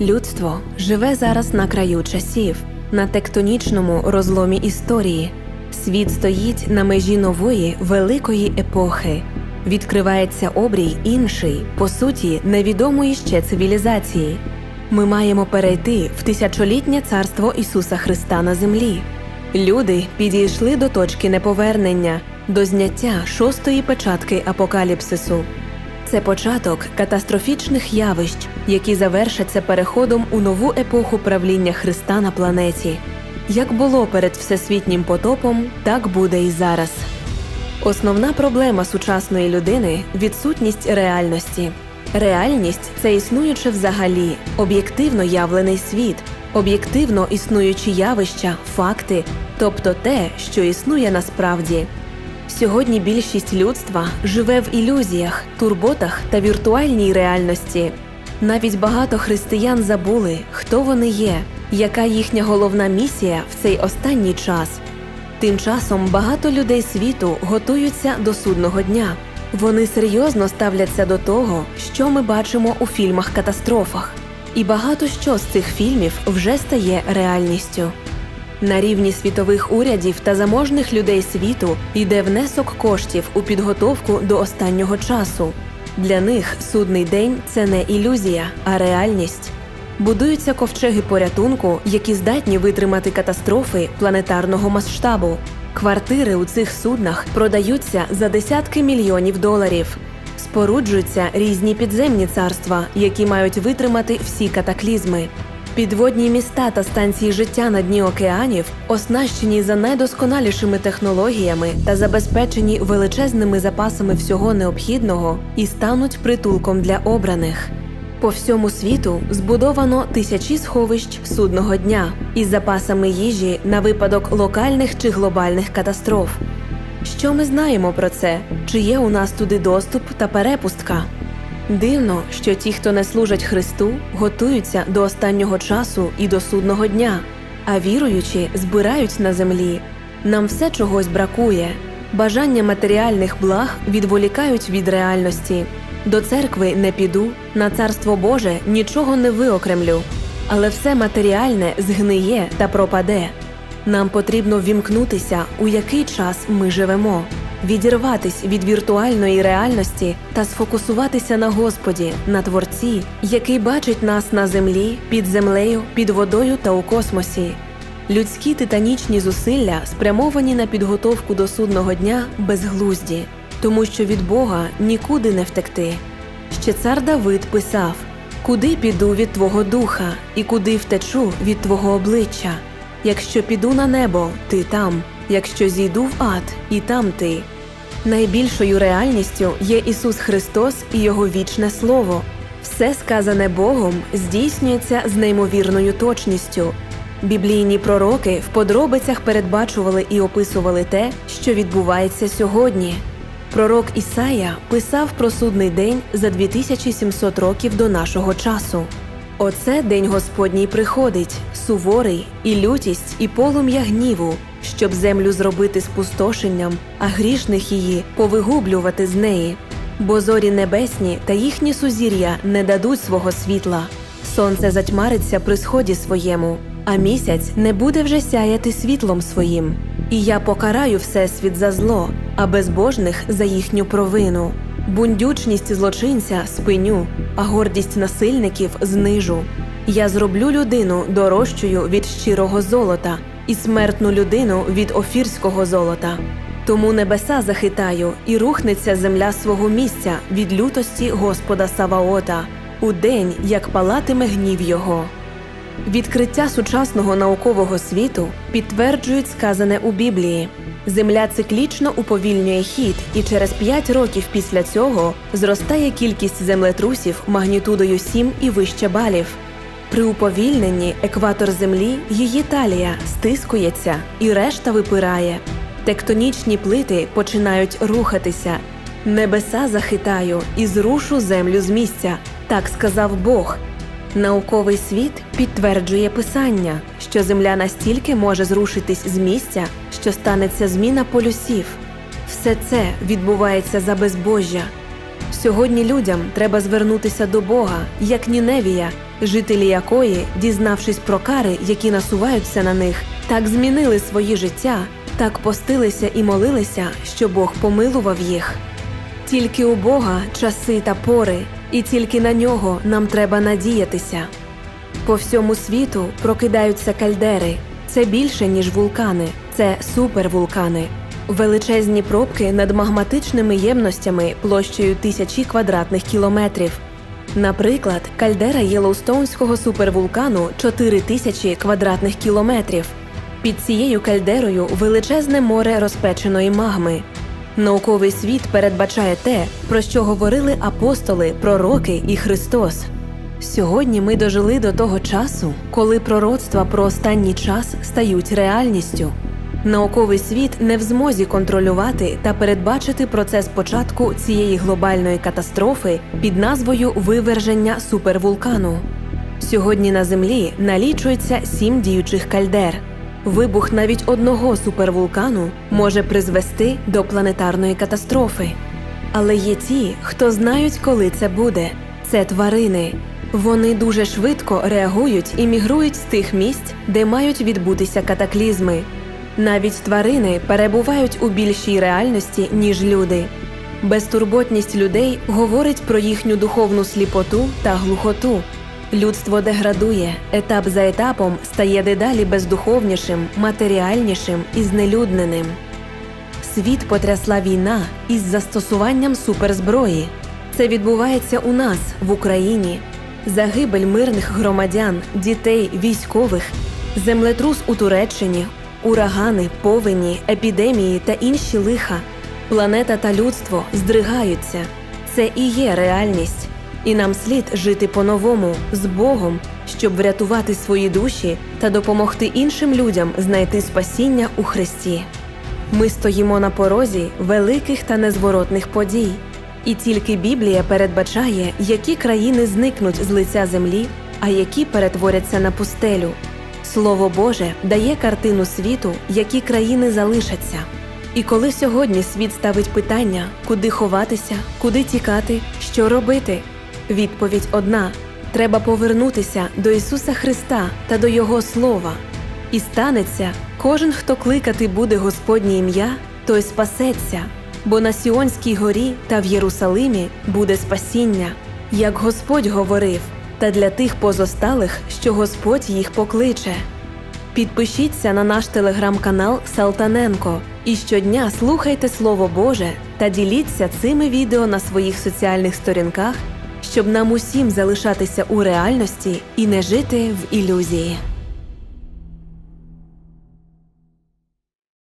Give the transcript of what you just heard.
Людство живе зараз на краю часів, на тектонічному розломі історії. Світ стоїть на межі нової великої епохи. Відкривається обрій інший, по суті, невідомої ще цивілізації. Ми маємо перейти в тисячолітнє царство Ісуса Христа на землі. Люди підійшли до точки неповернення, до зняття шостої печатки апокаліпсису. Це початок катастрофічних явищ, які завершаться переходом у нову епоху правління Христа на планеті. Як було перед всесвітнім потопом, так буде і зараз. Основна проблема сучасної людини відсутність реальності. Реальність це існуюче взагалі, об'єктивно явлений світ, об'єктивно існуючі явища, факти, тобто те, що існує насправді. Сьогодні більшість людства живе в ілюзіях, турботах та віртуальній реальності. Навіть багато християн забули, хто вони є, яка їхня головна місія в цей останній час. Тим часом багато людей світу готуються до судного дня. Вони серйозно ставляться до того, що ми бачимо у фільмах-катастрофах. І багато що з цих фільмів вже стає реальністю. На рівні світових урядів та заможних людей світу йде внесок коштів у підготовку до останнього часу. Для них судний день це не ілюзія, а реальність. Будуються ковчеги порятунку, які здатні витримати катастрофи планетарного масштабу. Квартири у цих суднах продаються за десятки мільйонів доларів. Споруджуються різні підземні царства, які мають витримати всі катаклізми. Підводні міста та станції життя на дні океанів оснащені за найдосконалішими технологіями та забезпечені величезними запасами всього необхідного і стануть притулком для обраних. По всьому світу збудовано тисячі сховищ судного дня із запасами їжі на випадок локальних чи глобальних катастроф. Що ми знаємо про це? Чи є у нас туди доступ та перепустка? Дивно, що ті, хто не служать Христу, готуються до останнього часу і до судного дня, а віруючі збирають на землі. Нам все чогось бракує. Бажання матеріальних благ відволікають від реальності. До церкви не піду, на царство Боже нічого не виокремлю, але все матеріальне згниє та пропаде. Нам потрібно вімкнутися, у який час ми живемо, відірватись від віртуальної реальності та сфокусуватися на Господі, на Творці, який бачить нас на землі, під землею, під водою та у космосі. Людські титанічні зусилля спрямовані на підготовку до судного дня безглузді, тому що від Бога нікуди не втекти. Ще цар Давид писав: Куди піду від Твого духа, і куди втечу від Твого обличчя? Якщо піду на небо, ти там, якщо зійду в ад, і там ти. Найбільшою реальністю є Ісус Христос і Його вічне Слово. Все сказане Богом здійснюється з неймовірною точністю. Біблійні пророки в подробицях передбачували і описували те, що відбувається сьогодні. Пророк Ісая писав про судний день за 2700 років до нашого часу. Оце день Господній приходить, суворий, і лютість, і полум'я гніву, щоб землю зробити спустошенням, а грішних її повигублювати з неї. Бо зорі небесні та їхні сузір'я не дадуть свого світла. Сонце затьмариться при сході своєму, а місяць не буде вже сяяти світлом своїм. І я покараю всесвіт за зло, а безбожних за їхню провину. Бундючність злочинця спиню, а гордість насильників знижу. Я зроблю людину дорожчою від щирого золота, і смертну людину від офірського золота. Тому небеса захитаю, і рухнеться земля свого місця від лютості Господа Саваота, у день, як палатиме гнів його. Відкриття сучасного наукового світу підтверджують сказане у Біблії. Земля циклічно уповільнює хід, і через 5 років після цього зростає кількість землетрусів магнітудою 7 і вище балів. При уповільненні екватор Землі, її талія стискується і решта випирає. Тектонічні плити починають рухатися. Небеса захитаю і зрушу землю з місця, так сказав Бог. Науковий світ підтверджує писання, що Земля настільки може зрушитись з місця, що станеться зміна полюсів. Все це відбувається за безбожжя. Сьогодні людям треба звернутися до Бога, як Ніневія, жителі якої, дізнавшись про кари, які насуваються на них, так змінили свої життя, так постилися і молилися, що Бог помилував їх. Тільки у Бога часи та пори, і тільки на нього нам треба надіятися. По всьому світу прокидаються кальдери. Це більше, ніж вулкани, це супервулкани. Величезні пробки над магматичними ємностями площею тисячі квадратних кілометрів. Наприклад, кальдера Єлоустоунського супервулкану 4 тисячі квадратних кілометрів. Під цією кальдерою величезне море розпеченої магми. Науковий світ передбачає те, про що говорили апостоли, пророки і Христос. Сьогодні ми дожили до того часу, коли пророцтва про останній час стають реальністю. Науковий світ не в змозі контролювати та передбачити процес початку цієї глобальної катастрофи під назвою виверження супервулкану. Сьогодні на Землі налічується сім діючих кальдер. Вибух навіть одного супервулкану може призвести до планетарної катастрофи. Але є ті, хто знають, коли це буде. Це тварини. Вони дуже швидко реагують і мігрують з тих місць, де мають відбутися катаклізми. Навіть тварини перебувають у більшій реальності, ніж люди. Безтурботність людей говорить про їхню духовну сліпоту та глухоту. Людство деградує, етап за етапом стає дедалі бездуховнішим, матеріальнішим і знелюдненим. Світ потрясла війна із застосуванням суперзброї. Це відбувається у нас в Україні. Загибель мирних громадян, дітей, військових, землетрус у Туреччині, урагани, повені, епідемії та інші лиха. Планета та людство здригаються. Це і є реальність. І нам слід жити по-новому з Богом, щоб врятувати свої душі та допомогти іншим людям знайти спасіння у Христі. Ми стоїмо на порозі великих та незворотних подій, і тільки Біблія передбачає, які країни зникнуть з лиця землі, а які перетворяться на пустелю. Слово Боже дає картину світу, які країни залишаться. І коли сьогодні світ ставить питання, куди ховатися, куди тікати, що робити, відповідь одна: треба повернутися до Ісуса Христа та до Його Слова. І станеться, кожен, хто кликати буде Господнє ім'я, той спасеться, бо на Сіонській горі та в Єрусалимі буде спасіння, як Господь говорив, та для тих позосталих, що Господь їх покличе. Підпишіться на наш телеграм-канал Салтаненко і щодня слухайте Слово Боже та діліться цими відео на своїх соціальних сторінках, щоб нам усім залишатися у реальності і не жити в ілюзії.